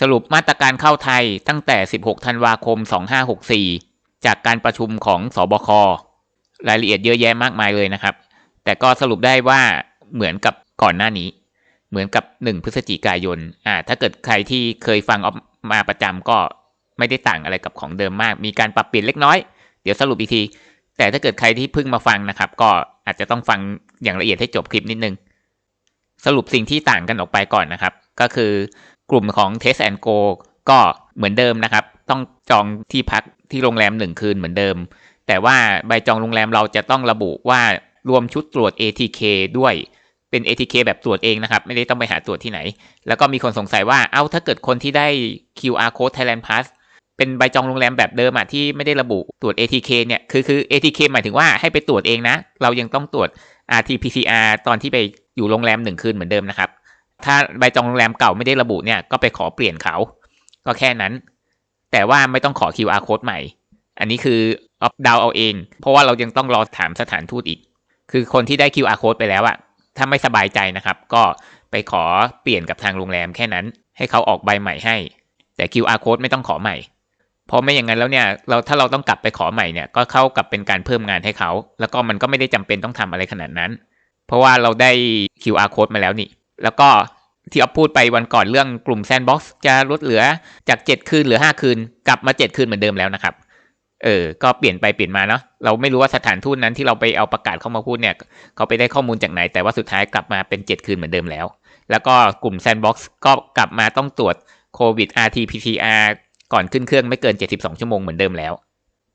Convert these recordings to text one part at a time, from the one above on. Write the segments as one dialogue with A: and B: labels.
A: สรุปมาตรการเข้าไทยตั้งแต่ 16 ธันวาคม 2564 จากการประชุมของสอบค รายละเอียดเยอะแยะมากมายเลยนะครับ แต่ก็สรุปได้ว่าเหมือนกับก่อนหน้านี้ เหมือนกับ 1 พฤศจิกายน อ่า ถ้าเกิดใครที่เคยฟังออฟมาประจำก็ไม่ได้ต่างอะไรกับของเดิมมาก มีการปรับเปลี่ยนเล็กน้อย เดี๋ยวสรุปอีกที แต่ถ้าเกิดใครที่เพิ่งมาฟังนะครับ ก็อาจจะต้องฟังอย่างละเอียดให้จบคลิปนิดนึง สรุปสิ่งที่ต่างกันออกไปก่อนนะครับ ก็คือ กลุ่มของ Test and Go ก็เหมือนเดิมนะครับ ต้องจองที่พักที่โรงแรมหนึ่งคืนเหมือนเดิม แต่ว่าใบจองโรงแรมเราจะต้องระบุว่ารวมชุดตรวจ ATK ด้วยเป็น ATK แบบตรวจเองนะครับ ไม่ได้ต้องไปหาตรวจที่ไหน แล้วก็มีคนสงสัยว่าเอ้าถ้าเกิดคนที่ได้ QR code Thailand Pass เป็นใบจองโรงแรมแบบเดิมอะที่ไม่ได้ระบุตรวจ ATK เนี่ยคือคือ ATK หมายถึงว่าให้ไปตรวจ eng นะ เรายังต้องตรวจ RT-PCR ตอนที่ไปอยู่โรงแรมหนึ่งคืนเหมือนเดิมนะครับ ถ้าใบจองโรงแรมเก่าไม่ได้ระบุเนี่ยก็ไปขอเปลี่ยนเขา ก็แค่นั้น แต่ว่าไม่ต้องขอ QR code ใหม่ อันนี้คือออฟดาวเอาเอง เพราะว่าเรายังต้องรอถามสถานทูตอีก คือคนที่ได้ QR code ไปแล้วอะถ้าไม่สบายใจนะครับ ก็ไปขอเปลี่ยนกับทางโรงแรมแค่นั้น ให้เขาออกใบใหม่ให้ แต่ QR code ไม่ต้องขอใหม่ เพราะไม่อย่างนั้นแล้วเนี่ยเราถ้าเราต้องกลับไปขอใหม่เนี่ยก็เข้ากับเป็นการเพิ่มงานให้เขา แล้วก็มันก็ไม่ได้จำเป็นต้องทำอะไรขนาดนั้น เพราะว่าเราได้ QR code มาแล้วนี่ แล้วก็ที่อ๊อฟพูดไปวันก่อนเรื่องกลุ่มแซนบ็อกซ์จะลดเหลือจาก 7 คืนเหลือ 5 คืน กลับมา 7 คืนเหมือนเดิมแล้วนะครับ เออ ก็เปลี่ยนไปเปลี่ยนมาเนาะเราไม่รู้ว่าสถานทูตนั้นที่เราไปเอาประกาศเข้ามาพูดเนี่ย เขาไปได้ข้อมูลจากไหน แต่ว่าสุดท้ายกลับมาเป็น 7 คืนเหมือนเดิมแล้ว แล้วก็กลุ่มแซนบ็อกซ์ก็กลับมาต้องตรวจโควิด RT-PCR ก่อนขึ้นเครื่องไม่เกิน 72 ชั่วโมงเหมือนเดิมแล้ว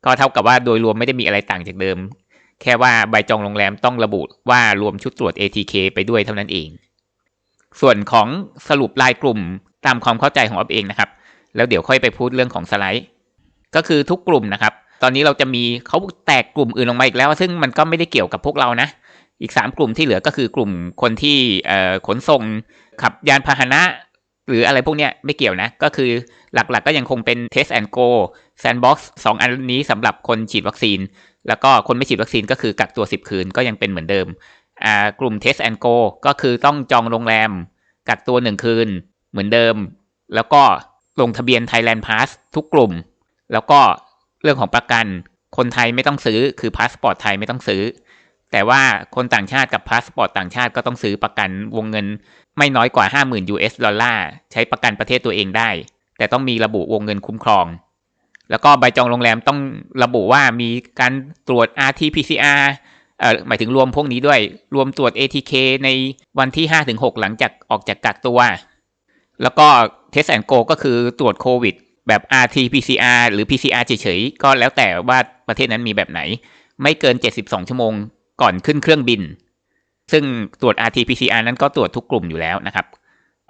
A: ก็เท่ากับว่าโดยรวมไม่ได้มีอะไรต่างจากเดิม แค่ว่าใบจองโรงแรมต้องระบุว่ารวมชุดตรวจ ATK ไปด้วยเท่านั้นเอง ส่วนของสรุปรายกลุ่มตามความเข้าใจของอ๊อฟเองนะครับ แล้วเดี๋ยวค่อยไปพูดเรื่องของสไลด์ ก็คือทุกกลุ่มนะครับ ตอนนี้เราจะมีเขาแตกกลุ่มอื่นออกมาอีกแล้ว ซึ่งมันก็ไม่ได้เกี่ยวกับพวกเรานะ อีก 3 กลุ่มที่เหลือก็คือกลุ่มคนที่ขนส่งขับยานพาหนะ หรืออะไรพวกเนี้ยไม่เกี่ยวนะ ก็คือหลักๆก็ยังคงเป็น Test and Go Sandbox 2 อันนี้สำหรับคนฉีดวัคซีน แล้วก็คนไม่ฉีดวัคซีนก็คือกักตัว 10 คืนก็ยังเป็นเหมือนเดิม กลุ่ม Test and Go ก็คือต้องจองโรงแรมกักตัว1คืนเหมือนเดิม แล้วก็ลงทะเบียน Thailand Pass ทุกกลุ่ม แล้วก็เรื่องของประกัน คนไทยไม่ต้องซื้อคือพาสปอร์ตไทยไม่ต้องซื้อ แต่ว่าคนต่างชาติกับพาสปอร์ตต่างชาติก็ต้องซื้อประกันวงเงินไม่น้อยกว่า 50,000 US ดอลลาร์ใช้ประกันประเทศตัวเองได้ แต่ต้องมีระบุวงเงินคุ้มครอง แล้วก็ใบจองโรงแรมต้องระบุว่ามีการตรวจ RT-PCR เอ่อ หมายถึงรวมพวกนี้ด้วย รวมตรวจ ATK ในวันที่ 5-6 หลังจากออกจากกักตัว แล้วก็ Test and Go ก็คือตรวจโควิด แบบ RT-PCR หรือ PCR เฉยๆ ก็แล้วแต่ว่าประเทศนั้นมีแบบไหน ไม่เกิน 72 ชั่วโมงก่อนขึ้นเครื่องบิน ซึ่งตรวจ RT-PCR นั้นก็ตรวจทุกกลุ่มอยู่แล้วนะครับ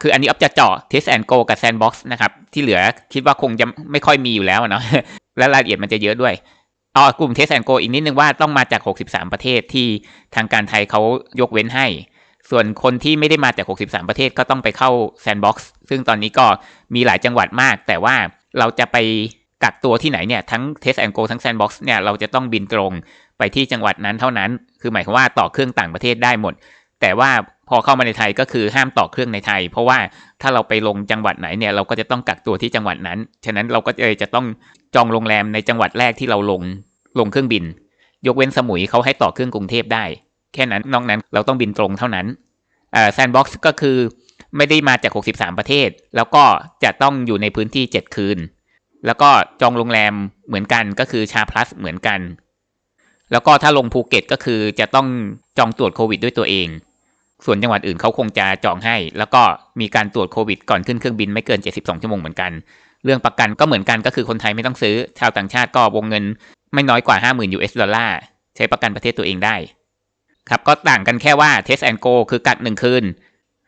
A: คืออันนี้อ๊อฟจะเจาะ Test and Go กับ Sandbox นะครับ ที่เหลือคิดว่าคงจะไม่ค่อยมีอยู่แล้วเนาะ และรายละเอียดมันจะเยอะด้วย อ๋อกลุ่มเทสแอนโกอีกนิดนึงว่าต้องมาจาก 63 ประเทศที่ทางการไทยเขายกเว้นให้ ส่วนคนที่ไม่ได้มาจาก 63 ประเทศก็ต้องไปเข้าแซนด์บ็อกซ์ซึ่งตอนนี้ก็มีหลายจังหวัดมาก แต่ว่าเราจะไปกักตัวที่ไหนเนี่ยทั้งเทสแอนโกทั้งแซนบ็อกซ์เนี่ยเราจะต้องบินตรงไปที่จังหวัดนั้นเท่านั้น คือหมายความว่าต่อเครื่องต่างประเทศได้หมด แต่ว่าพอเข้ามาในไทยก็คือห้ามต่อเครื่องในไทย เพราะว่าถ้าเราไปลงจังหวัดไหนเนี่ยเราก็จะต้องกักตัวที่จังหวัดนั้น ฉะนั้นเราก็เลยจะต้องจองโรงแรมในจังหวัดแรกที่เราลงลงเครื่องบิน ยกเว้นสมุยเขาให้ต่อเครื่องกรุงเทพได้ แค่นั้นนอกนั้นเราต้องบินตรงเท่านั้นแซนบ็อกซ์ก็คือไม่ได้มาจาก 63 ประเทศ แล้วก็จะต้องอยู่ในพื้นที่ 7 คืน แล้วก็จองโรงแรมเหมือนกันก็คือชาพลัสเหมือนกัน แล้วก็ถ้าลงภูเก็ตก็คือจะต้องจองตรวจโควิดด้วยตัวเอง ส่วนจังหวัดอื่นเขาคงจะจองให้ แล้วก็มีการตรวจโควิดก่อนขึ้นเครื่องบินไม่เกิน 72 ชั่วโมงเหมือนกัน เรื่องประกันก็เหมือนกันก็คือคนไทยไม่ต้องซื้อ ชาวต่างชาติก็วงเงินไม่น้อยกว่า 50,000 US ดอลลาร์ใช้ประกันประเทศตัวเองได้ ครับก็ต่างกันแค่ว่า Test and Go คือกักหนึ่งคืน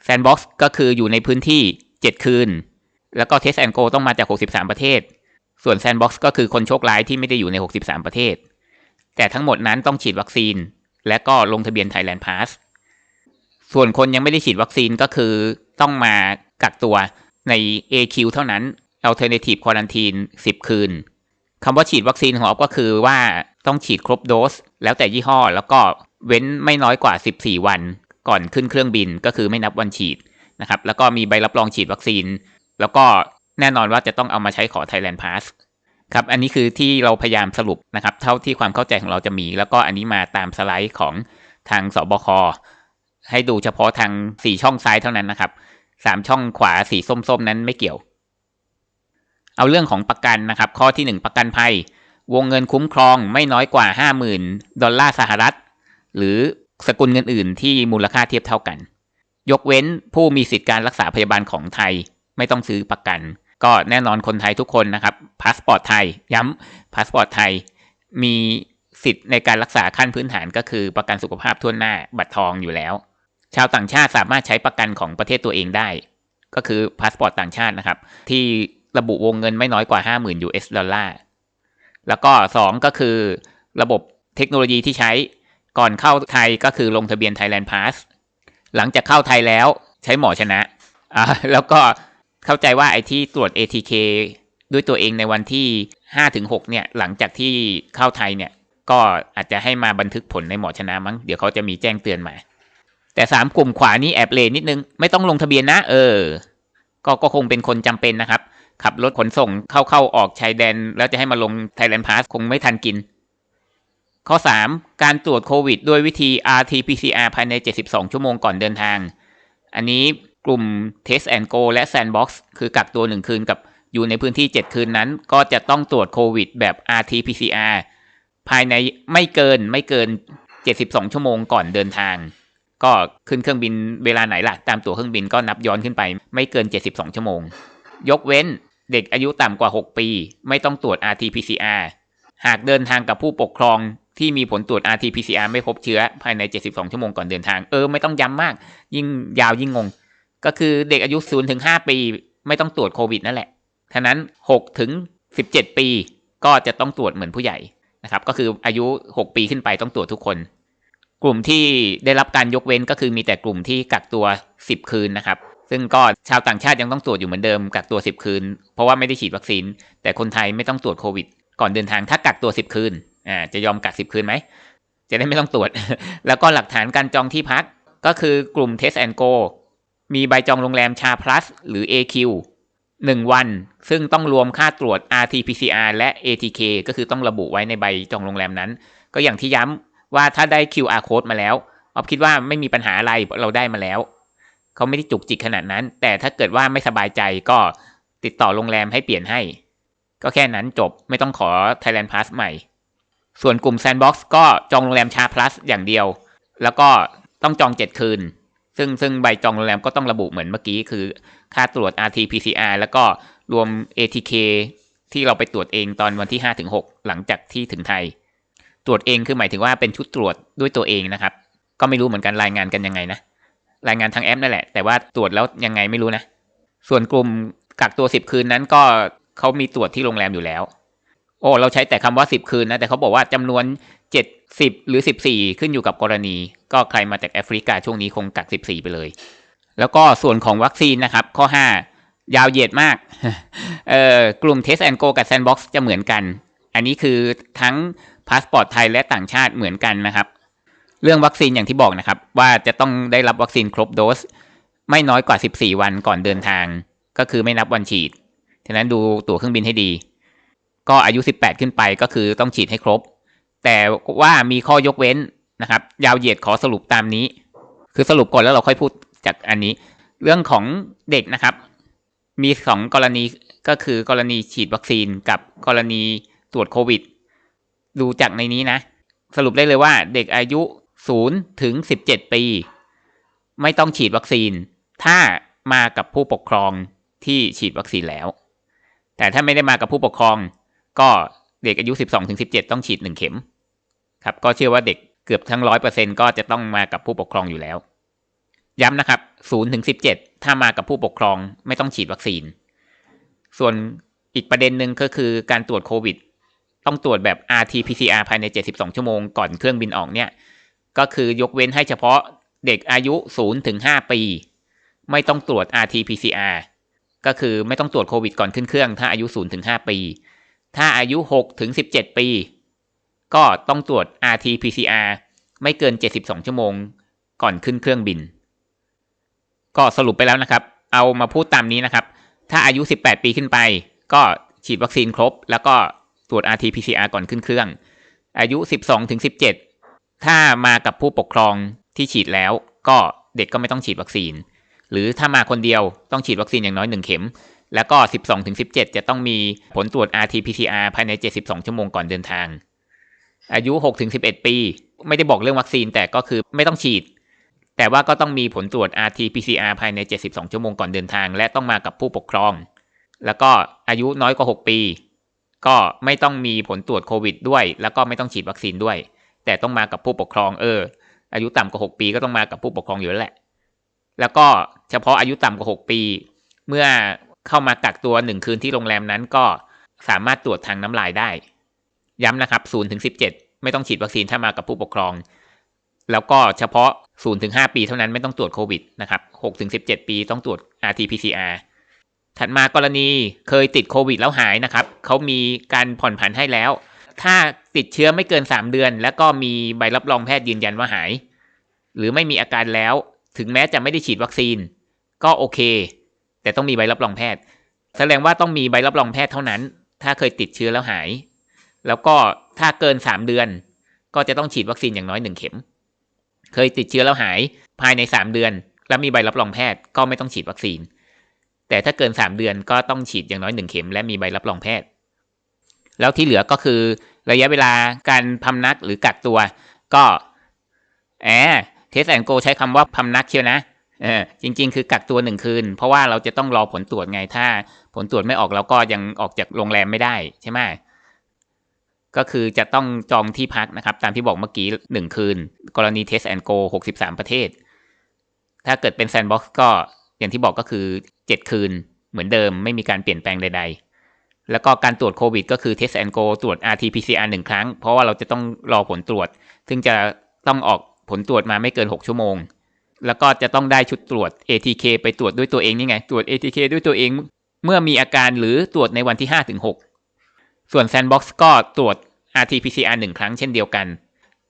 A: Sandbox ก็คืออยู่ในพื้นที่ 7 คืน แล้วก็ Test and Go ต้องมาจาก 63 ประเทศ ส่วน Sandbox ก็คือคนโชคร้ายที่ไม่ได้อยู่ใน 63 ประเทศ แต่ทั้งหมดนั้นต้องฉีดวัคซีน และก็ลงทะเบียน Thailand Pass ส่วนคนยังไม่ได้ฉีดวัคซีนก็คือต้องมากักตัวใน AQ เท่านั้น Alternative Quarantine 10 คืนคำว่าฉีดวัคซีนของออฟก็คือว่าต้องฉีดครบโดส แล้วแต่ยี่ห้อ แล้วก็เว้นไม่น้อยกว่า 14 วัน ก่อนขึ้นเครื่องบินก็คือไม่นับวันฉีดนะครับ แล้วก็มีใบรับรองฉีดวัคซีน แล้วก็แน่นอนว่าจะต้องเอามาใช้ขอ Thailand Pass ครับ อันนี้คือที่เราพยายามสรุปนะครับ เท่าที่ความเข้าใจของเราจะมี แล้วก็อันนี้มาตามสไลด์ของทางสบค ให้ดูเฉพาะทางสี่ช่องซ้ายเท่านั้นนะครับสามช่องขวาสีส้มๆนั้นไม่เกี่ยว เอาเรื่องของประกันนะครับ ข้อที่หนึ่งประกันภัย วงเงินคุ้มครองไม่น้อยกว่าห้าหมื่นดอลลาร์สหรัฐ หรือสกุลเงินอื่นที่มูลค่าเทียบเท่ากัน ยกเว้นผู้มีสิทธิการรักษาพยาบาลของไทยไม่ต้องซื้อประกัน ก็แน่นอนคนไทยทุกคนนะครับพาสปอร์ตไทย ย้ำพาสปอร์ตไทย มีสิทธิ์ในการรักษาขั้นพื้นฐานก็คือประกันสุขภาพทั่วหน้าบัตรทองอยู่แล้ว ชาวต่างชาติสามารถใช้ประกันของประเทศตัวเองได้ ก็คือพาสปอร์ตต่างชาตินะครับ ที่ระบุวงเงินไม่น้อยกว่า 50,000 US ดอลลาร์ แล้วก็ 2 ก็คือระบบเทคโนโลยีที่ใช้ก่อนเข้าไทยก็คือลงทะเบียน Thailand Pass หลังจากเข้าไทยแล้วใช้หมอชนะอ่าแล้วก็เข้าใจว่าไอ้ที่ตรวจ ATK ด้วยตัวเองในวันที่ 5-6 เนี่ย หลังจากที่เข้าไทยเนี่ย ก็อาจจะให้มาบันทึกผลในหมอชนะมั้ง เดี๋ยวเขาจะมีแจ้งเตือนมา แต่สามกลุ่มขวานี้แอบเลนิดนึง ไม่ต้องลงทะเบียนนะ เออ ก็ก็คงเป็นคนจำเป็นนะครับ ขับรถขนส่งเข้าเข้าออกชายแดน แล้วจะให้มาลง Thailand Pass คงไม่ทันกิน ข้อ 3 การตรวจโควิด ด้วยวิธี RT-PCR ภายใน 72 ชั่วโมงก่อนเดินทาง อันนี้กลุ่ม Test and Go และ Sandbox คือกักตัว 1 คืนกับอยู่ในพื้นที่ 7 คืนนั้น ก็จะต้องตรวจโควิดแบบ RT-PCR ภายในไม่เกินไม่เกิน 72 ชั่วโมงก่อนเดินทาง ก็ขึ้นเครื่องบินเวลาไหนล่ะ ตามตั๋วเครื่องบินก็นับย้อนขึ้นไป ไม่เกิน 72 ชั่วโมง ยกเว้นเด็กอายุต่ำกว่า 6 ปี ไม่ต้องตรวจ RT-PCR หากเดินทางกับผู้ปกครองที่มีผลตรวจ RT-PCR ไม่พบเชื้อภายใน 72 ชั่วโมงก่อนเดินทาง เออ ไม่ต้องย้ำมาก ยิ่งยาวยิ่งงง ก็คือเด็กอายุ 0 ถึง 5 ปี ไม่ต้องตรวจโควิดนั่นแหละท่านั้น 6 ถึง 17 ปี ก็จะต้องตรวจเหมือนผู้ใหญ่นะครับ ก็คืออายุ 6 ปีขึ้นไปต้องตรวจทุกคน กลุ่มที่ได้รับการยกเว้นก็คือมีแต่กลุ่มที่กักตัว 10 คืนนะครับ ซึ่งก็ชาวต่างชาติยังต้องตรวจอยู่เหมือนเดิมกักตัว 10 คืน เพราะว่าไม่ได้ฉีดวัคซีน แต่คนไทยไม่ต้องตรวจโควิด ก่อนเดินทางถ้ากักตัว 10 คืนอ่าจะยอมกัก 10 คืนไหม จะได้ไม่ต้องตรวจ แล้วก็หลักฐานการจองที่พักก็คือกลุ่ม Test and Go มีใบจองโรงแรมชา plus หรือ AQ 1 วัน ซึ่งต้องรวมค่าตรวจ RT-PCR และ ATK ก็คือต้องระบุไว้ในใบจองโรงแรมนั้น ก็อย่างที่ย้ำ ว่าถ้าได้ QR code มาแล้วออฟคิดว่าไม่มีปัญหาอะไรเราได้มาแล้ว เขาไม่ได้จุกจิกขนาดนั้น แต่ถ้าเกิดว่าไม่สบายใจก็ติดต่อโรงแรมให้เปลี่ยนให้ ก็แค่นั้นจบไม่ต้องขอ Thailand Pass ใหม่ ส่วนกลุ่ม Sandbox ก็จองโรงแรมชา plus อย่างเดียว แล้วก็ต้องจอง 7 คืน ซึ่งซึ่งใบจองโรงแรมก็ต้องระบุเหมือนเมื่อกี้ คือค่าตรวจ RT-PCR แล้วก็รวม ATK ที่เราไปตรวจเองตอนวันที่5-6หลังจากที่ถึงไทย ตรวจเองคือหมายถึงว่าเป็นชุดตรวจด้วยตัวเองนะครับ ก็ไม่รู้เหมือนกันรายงานกันยังไงนะ รายงานทางแอปนั่นแหละ แต่ว่าตรวจแล้วยังไงไม่รู้นะ ส่วนกลุ่มกักตัว10คืนนั้นก็เขามีตรวจที่โรงแรมอยู่แล้ว โอ้เราใช้แต่คำว่า10คืนนะ แต่เขาบอกว่าจำนวน7 10หรือ14ขึ้นอยู่กับกรณี ก็ใครมาจากแอฟริกาช่วงนี้คงกัก14ไปเลย แล้วก็ส่วนของวัคซีนนะครับ ข้อ5ยาวเหยียดมาก เอ่อกลุ่ม Test and Go กับ Sandbox จะเหมือนกัน อันนี้คือทั้ง พาสปอร์ตไทยและต่างชาติเหมือนกันนะครับ เรื่องวัคซีนอย่างที่บอกนะครับ ว่าจะต้องได้รับวัคซีนครบโดส ไม่น้อยกว่า 14 วันก่อนเดินทาง ก็คือไม่นับวันฉีดฉะนั้นดูตั๋วเครื่องบินให้ดี ก็อายุ 18 ขึ้นไปก็คือต้องฉีดให้ครบ แต่ว่ามีข้อยกเว้นนะครับ ยาวเหยียดขอสรุปตามนี้ คือสรุปก่อนแล้วเราค่อยพูดจากอันนี้ เรื่องของเด็กนะครับ มีสองกรณีก็คือกรณีฉีดวัคซีนกับกรณีตรวจโควิด ดูจากในนี้นะ สรุปได้เลยว่าเด็กอายุ 0 ถึง 17 ปี ไม่ต้องฉีดวัคซีน ถ้ามากับผู้ปกครองที่ฉีดวัคซีนแล้ว แต่ถ้าไม่ได้มากับผู้ปกครอง ก็เด็กอายุ 12ถึง17 ต้องฉีด 1 เข็ม ครับก็เชื่อว่าเด็กเกือบทั้ง 100%ก็จะต้องมากับผู้ปกครองอยู่แล้ว ย้ำนะครับ0ถึง17 ถ้ามากับผู้ปกครองไม่ต้องฉีดวัคซีน ส่วนอีกประเด็นหนึ่งก็คือการตรวจโควิด ต้องตรวจแบบ RT-PCR ภายใน 72 ชั่วโมงก่อนเครื่องบินออกเนี่ย ก็คือยกเว้นให้เฉพาะเด็กอายุ 0 ถึง 5 ปี ไม่ต้องตรวจ RT-PCR ก็คือไม่ต้องตรวจโควิดก่อนขึ้นเครื่อง ถ้าอายุ 0 ถึง 5 ปี ถ้าอายุ 6 ถึง 17 ปี ก็ต้องตรวจ RT-PCR ไม่เกิน 72 ชั่วโมงก่อนขึ้นเครื่องบิน ก็สรุปไปแล้วนะครับ เอามาพูดตามนี้นะครับ ถ้าอายุ 18 ปีขึ้นไป ก็ฉีดวัคซีนครบ แล้วก็ รวจ RT-PCR ก่อนขึ้นเครื่อง อายุ 12-17 ถ้ามากับผู้ปกครองที่ฉีดแล้ว ก็เด็กก็ไม่ต้องฉีดวัคซีน หรือถ้ามาคนเดียวต้องฉีดวัคซีนอย่างน้อย 1 เข็ม แล้วก็ 12-17 จะต้องมีผลตรวจ RT-PCR ภายใน 72 ชั่วโมงก่อนเดินทาง อายุ 6-11 ปี ไม่ได้บอกเรื่องวัคซีนแต่ก็คือไม่ต้องฉีดแต่ว่าก็ต้องมีผลตรวจ RT-PCR ภายใน 72 ชั่วโมงก่อนเดินทาง และต้องมากับผู้ปกครอง แล้วก็อายุน้อยกว่า 6 ปี ก็ไม่ต้องมีผลตรวจโควิดด้วย แล้วก็ไม่ต้องฉีดวัคซีนด้วย แต่ต้องมากับผู้ปกครองเออ อายุต่ำกว่า 6 ปีก็ต้องมากับผู้ปกครองอยู่แล้วแหละ แล้วก็เฉพาะอายุต่ำกว่า 6 ปี เมื่อเข้ามากักตัวหนึ่งคืนที่โรงแรมนั้นก็สามารถตรวจทางน้ำลายได้ ย้ำนะครับ0ถึง17 ไม่ต้องฉีดวัคซีนถ้ามากับผู้ปกครอง แล้วก็เฉพาะ0ถึง5ปีเท่านั้นไม่ต้องตรวจโควิดนะครับ6ถึง17 ปีต้องตรวจ RT-PCR ถัดมากรณีเคยติดโควิดแล้วหายนะครับเขามีการผ่อนผันให้แล้ว ถ้าติดเชื้อไม่เกิน 3 เดือน แล้วก็มีใบรับรองแพทย์ยืนยันว่าหาย หรือไม่มีอาการแล้ว ถึงแม้จะไม่ได้ฉีดวัคซีน ก็โอเค แต่ต้องมีใบรับรองแพทย์ แสดงว่าต้องมีใบรับรองแพทย์เท่านั้น ถ้าเคยติดเชื้อแล้วหาย แล้วก็ถ้าเกิน 3 เดือน ก็จะต้องฉีดวัคซีนอย่างน้อย 1 เข็ม เคยติดเชื้อแล้วหายภายใน 3 เดือน แล้วมีใบรับรองแพทย์ก็ไม่ต้องฉีดวัคซีน แต่ถ้าเกิน 3 เดือนก็ต้องฉีดอย่างน้อย 1 เข็ม และมีใบรับรองแพทย์ แล้วที่เหลือก็คือระยะเวลาการพำนักหรือกักตัว ก็แอเทสแอนโกใช้คำว่าพำนักเชียวนะเออจริง ๆ คือกักตัวหนึ่งคืน เพราะว่าเราจะต้องรอผลตรวจไงถ้า ผลตรวจไม่ออกเราก็ยังออกจากโรงแรมไม่ได้ใช่ไหมก็คือจะต้องจองที่พักนะครับ ตามที่บอกเมื่อกี้หนึ่งคืน กรณีเทสแอนโกหกสิบสามประเทศ ถ้าเกิดเป็นแซนด์บ็อกซ์ก็อย่างที่บอกก็คือ เจ็ดคืน เหมือนเดิมไม่มีการเปลี่ยนแปลงใด ๆ แล้วก็การตรวจโควิดก็คือเทสแอนโกตรวจ RT-PCR หนึ่งครั้ง เพราะว่าเราจะต้องรอผลตรวจ ซึ่งจะต้องออกผลตรวจมาไม่เกิน 6 ชั่วโมง แล้วก็จะต้องได้ชุดตรวจ ATK ไปตรวจด้วยตัวเองนี่ไง ตรวจ ATK ด้วยตัวเอง เมื่อมีอาการหรือตรวจในวันที่5ถึง6ส่วน Sandbox ก็ตรวจ RT-PCR หนึ่งครั้งเช่นเดียวกัน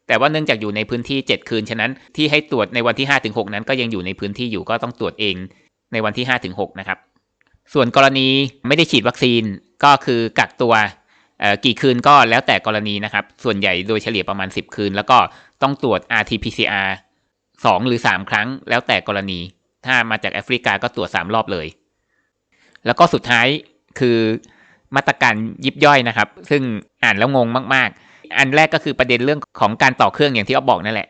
A: แต่ว่าเนื่องจากอยู่ในพื้นที่ 7 คืน ฉะนั้นที่ให้ตรวจในวันที่5ถึง6นั้นก็ยังอยู่ในพื้นที่อยู่ก็ต้องตรวจเอง ในวันที่5ถึง6นะครับ ส่วนกรณีไม่ได้ฉีดวัคซีนก็คือกักตัวกี่คืนก็แล้วแต่กรณีนะครับ ส่วนใหญ่โดยเฉลี่ยประมาณ 10 คืน แล้วก็ต้องตรวจ RT-PCR 2 หรือ 3 ครั้งแล้วแต่กรณี ถ้ามาจากแอฟริกาก็ตรวจ 3 รอบเลย แล้วก็สุดท้ายคือมาตรการยิบย่อยนะครับ ซึ่งอ่านแล้วงงมาก ๆ อันแรกก็คือประเด็นเรื่องของการต่อเครื่องอย่างที่อ๊อฟบอกนั่นแหละ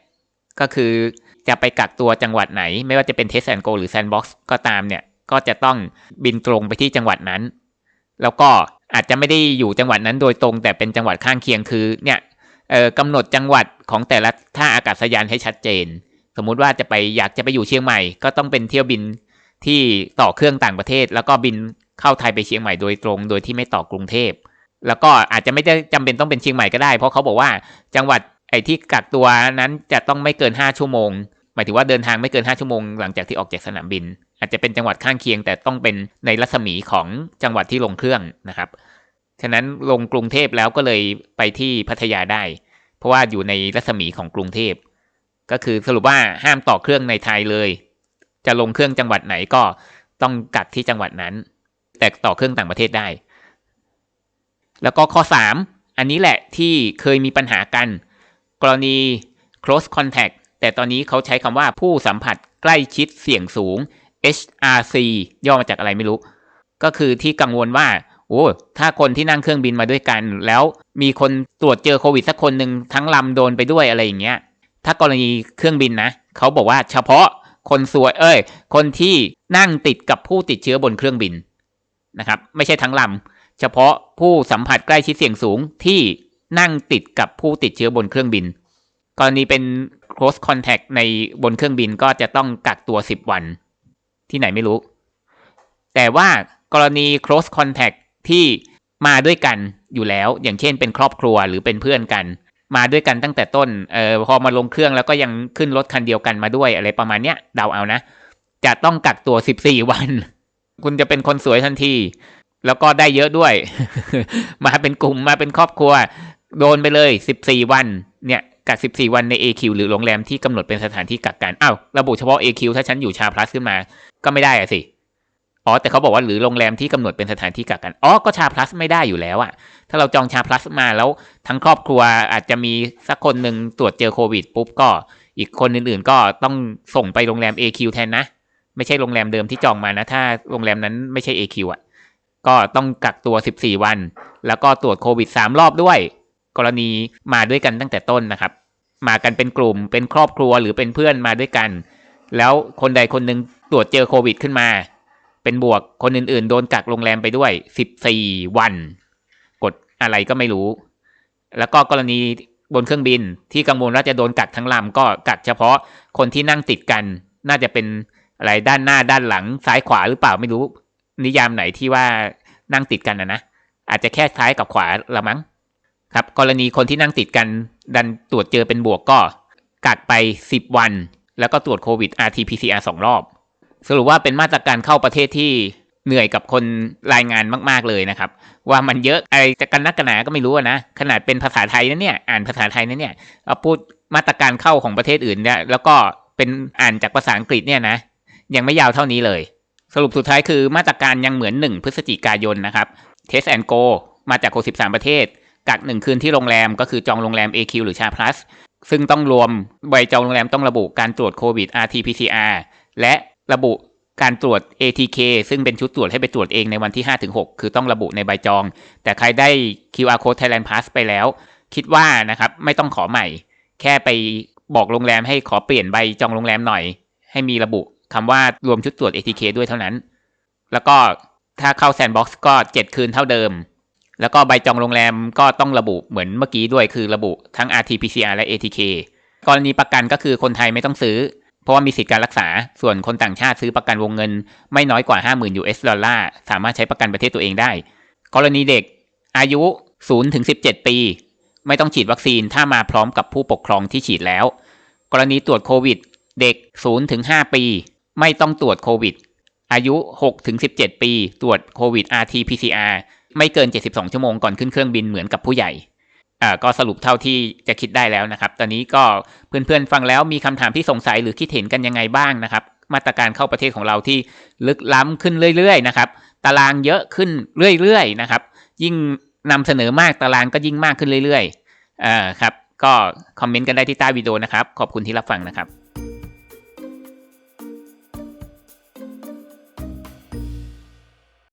A: ก็คือ จะไปกักตัวจังหวัดไหน ไม่ว่าจะเป็นเทสแอนโกหรือแซนบ็อกซ์ก็ตามเนี่ยก็จะต้องบินตรงไปที่จังหวัดนั้น แล้วก็อาจจะไม่ได้อยู่จังหวัดนั้นโดยตรง แต่เป็นจังหวัดข้างเคียงคือเนี่ยกำหนดจังหวัดของแต่ละท่าอากาศยานให้ชัดเจน สมมุติว่าจะไปอยากจะไปอยู่เชียงใหม่ ก็ต้องเป็นเที่ยวบินที่ต่อเครื่องต่างประเทศ แล้วก็บินเข้าไทยไปเชียงใหม่โดยตรง โดยที่ไม่ต่อกรุงเทพแล้วก็อาจจะไม่ได้จำเป็นต้องเป็นเชียงใหม่ก็ได้ เพราะเขาบอกว่าจังหวัดไอ้ที่กักตัวนั้นจะต้องไม่เกิน 5 ชั่วโมง หมายถึงว่าเดินทางไม่เกิน 5 ชั่วโมงหลังจากที่ออกจากสนามบิน อาจจะเป็นจังหวัดข้างเคียง แต่ต้องเป็นในรัศมีของจังหวัดที่ลงเครื่องนะครับ ฉะนั้นลงกรุงเทพแล้วก็เลยไปที่พัทยาได้ เพราะว่าอยู่ในรัศมีของกรุงเทพ ก็คือสรุปว่าห้ามต่อเครื่องในไทยเลย จะลงเครื่องจังหวัดไหนก็ต้องกักที่จังหวัดนั้น แต่ต่อเครื่องต่างประเทศได้ แล้วก็ข้อ 3 อันนี้แหละที่เคยมีปัญหากัน กรณี close contact แต่ตอนนี้เขาใช้คำว่าผู้สัมผัสใกล้ชิดเสี่ยงสูง HRC ย่อมาจากอะไรไม่รู้ ก็คือที่กังวลว่า โอ้ ถ้าคนที่นั่งเครื่องบินมาด้วยกัน แล้วมีคนตรวจเจอโควิดสักคนหนึ่งทั้งลำโดนไปด้วยอะไรอย่างเงี้ย ถ้ากรณีเครื่องบินนะ เขาบอกว่าเฉพาะคนสวย เอ้ย คนที่นั่งติดกับผู้ติดเชื้อบนเครื่องบินนะครับ ไม่ใช่ทั้งลำ เฉพาะผู้สัมผัสใกล้ชิดเสี่ยงสูงที่นั่งติดกับผู้ติดเชื้อบนเครื่องบิน กรณีเป็น close contact ในบนเครื่องบินก็จะต้องกักตัว 10 วัน ที่ไหนไม่รู้ แต่ว่ากรณี close contact ที่มาด้วยกันอยู่แล้ว อย่างเช่นเป็นครอบครัวหรือเป็นเพื่อนกัน มาด้วยกันตั้งแต่ต้นเอ่อพอมาลงเครื่องแล้วก็ยังขึ้นรถคันเดียวกันมาด้วยอะไรประมาณเนี้ยเดาเอานะ จะต้องกักตัว 14 วัน คุณจะเป็นคนสวยทันที แล้วก็ได้เยอะด้วย มาเป็นกลุ่มมาเป็นครอบครัว โดนไปเลย 14 วัน เนี่ย กัก 14 วันใน AQ หรือโรงแรมที่กำหนดเป็นสถานที่กักกันอ้าวระบุเฉพาะ AQ ถ้าฉันอยู่ชาพลัสขึ้นมา ก็ไม่ได้อะสิ อ๋อ แต่เขาบอกว่าหรือโรงแรมที่กำหนดเป็นสถานที่กักกัน อ๋อ ก็ชาพลัสไม่ได้อยู่แล้วอะถ้าเราจองชาพลัสมาแล้วทั้งครอบครัวอาจจะมีสักคนหนึ่งตรวจเจอโควิดปุ๊บก็อีกคนอื่นๆ ก็ต้องส่งไปโรงแรม AQ แทนนะ ไม่ใช่โรงแรมเดิมที่จองมานะ ถ้าโรงแรมนั้นไม่ใช่ AQ อะ ก็ต้องกักตัว 14 วัน แล้วก็ตรวจโควิด 3 รอบด้วย กรณีมาด้วยกันตั้งแต่ต้นนะครับ มากันเป็นกลุ่มเป็นครอบครัวหรือเป็นเพื่อนมาด้วยกัน แล้วคนใดคนหนึ่งตรวจเจอโควิดขึ้นมา เป็นบวกคนอื่นๆ โดนกักโรงแรมไปด้วย 14 วัน กดอะไรก็ไม่รู้ แล้วก็กรณีบนเครื่องบินที่กังวลว่าจะโดนกักทั้งลำก็กักเฉพาะคนที่นั่งติดกัน น่าจะเป็นอะไรด้านหน้าด้านหลังซ้ายขวาหรือเปล่าไม่รู้ นิยามไหนที่ว่านั่งติดกันนะนะอาจจะแค่ซ้ายกับขวาละมั้ง ครับกรณีคนที่นั่งติดกันดันตรวจเจอเป็นบวกก็กักไป 10 วัน แล้วก็ตรวจโควิด RT-PCR สองรอบ สรุปว่าเป็นมาตรการเข้าประเทศที่เหนื่อยกับคนรายงานมาก ๆ เลยนะครับ ว่ามันเยอะอะไรจะกันนักกันหนาก็ไม่รู้นะ ขนาดเป็นภาษาไทยนะเนี่ยอ่านภาษาไทยนะเนี่ยเอาพูดมาตรการเข้าของประเทศอื่นเนี่ยแล้วก็เป็นอ่านจากภาษาอังกฤษเนี่ยนะ ยังไม่ยาวเท่านี้เลย สรุปสุดท้ายคือมาตรการยังเหมือน 1 พฤศจิกายนนะครับ Test and Go มาจาก 63 ประเทศ กักหนึ่งคืนที่โรงแรมก็คือจองโรงแรม AQ หรือชา plus ซึ่งต้องรวมใบจองโรงแรมต้องระบุการตรวจโควิด RT-PCR และระบุการตรวจ ATK ซึ่งเป็นชุดตรวจให้ไปตรวจเองในวันที่ 5-6 คือต้องระบุในใบจอง แต่ใครได้ QR code Thailand Pass ไปแล้ว คิดว่านะครับไม่ต้องขอใหม่ แค่ไปบอกโรงแรมให้ขอเปลี่ยนใบจองโรงแรมหน่อย ให้มีระบุคำว่ารวมชุดตรวจ ATK ด้วยเท่านั้น แล้วก็ถ้าเข้าแซนด์บ็อกซ์ก็ 7 คืนเท่าเดิม แล้วก็ใบจองโรงแรมก็ต้องระบุเหมือนเมื่อกี้ด้วยคือระบุทั้ง RT-PCR และ ATK กรณีประกันก็คือคนไทยไม่ต้องซื้อ เพราะว่ามีสิทธิการรักษา ส่วนคนต่างชาติซื้อประกันวงเงิน ไม่น้อยกว่า 50,000 US ดอลลาร์สามารถใช้ประกันประเทศตัวเองได้ กรณีเด็กอายุ0-17 ปี ไม่ต้องฉีดวัคซีนถ้ามาพร้อมกับผู้ปกครองที่ฉีดแล้ว กรณีตรวจโควิด เด็ก0-5ปี ไม่ต้องตรวจโควิด อายุ6-17 ปี ตรวจโควิด RT-PCR ไม่เกิน 72 ชั่วโมงก่อนขึ้นเครื่องบินเหมือนกับผู้ใหญ่อ่าก็สรุปเท่าที่จะคิดได้แล้วนะครับ ตอนนี้ก็เพื่อนๆฟังแล้วมีคำถามที่สงสัยหรือคิดเห็นกันยังไงบ้างนะครับ มาตรการเข้าประเทศของเราที่ลึกล้ำขึ้นเรื่อยๆนะครับ ตารางเยอะขึ้นเรื่อยๆนะครับ ยิ่งนำเสนอมากตารางก็ยิ่งมากขึ้นเรื่อยๆอ่าครับ ก็คอมเมนต์กันได้ที่ใต้วิดีโอนะครับ ขอบคุณที่รับฟังนะครับ